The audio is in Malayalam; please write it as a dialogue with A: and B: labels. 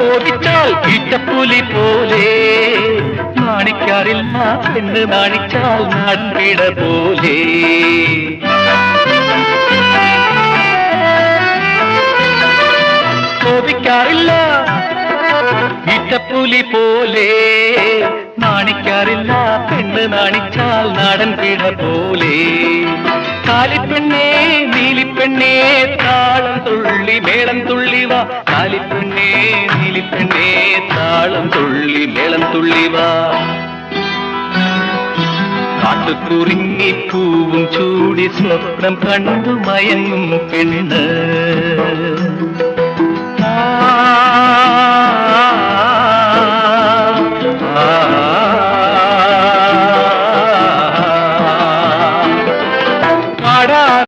A: മോഹിച്ചാൽ ഈറ്റപ്പുലി പോലെ. നാണിക്കാറില്ല പെണ്ണ് നാണിച്ചാൽ നാട്ടിട പോലെ. കോപിക്കാറില്ല ഈറ്റപ്പുലി പോലെ. നാണിക്കാറില്ല പെണ്ണ് നാണിച്ചാൽ നാടൻ പിട പോലെ. കാലിപ്പെണ്ണേ നീലിപ്പെണ്ണേ താളം തുള്ളി മേളം തുള്ളി. വാ കാലിപ്പെണ്ണേ താളം തുള്ളി മേളം തുള്ളി വാ കാട്ടുകുറിങ്ങി പൂവും ചൂടി സ്വപ്നം കണ്ടു മയങ്ങും പെണ്ണ്.